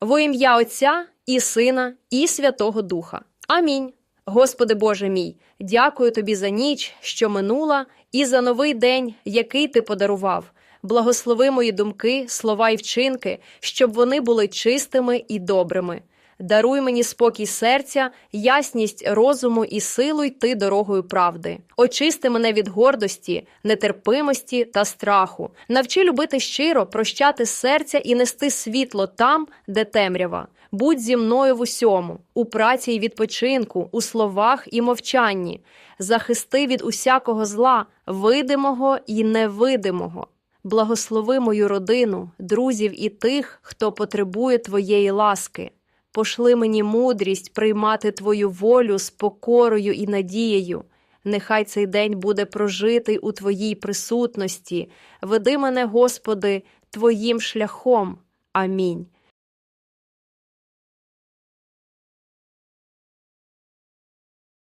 Во ім'я Отця і Сина, і Святого Духа. Амінь. Господи Боже мій, дякую тобі за ніч, що минула, і за новий день, який ти подарував. Благослови мої думки, слова і вчинки, щоб вони були чистими і добрими. Даруй мені спокій серця, ясність розуму і силу йти дорогою правди. Очисти мене від гордості, нетерпимості та страху. Навчи любити щиро, прощати серця і нести світло там, де темрява. Будь зі мною в усьому, у праці і відпочинку, у словах і мовчанні. Захисти від усякого зла, видимого і невидимого. Благослови мою родину, друзів і тих, хто потребує твоєї ласки. Пошли мені мудрість приймати Твою волю з покорою і надією. Нехай цей день буде прожитий у Твоїй присутності. Веди мене, Господи, Твоїм шляхом. Амінь.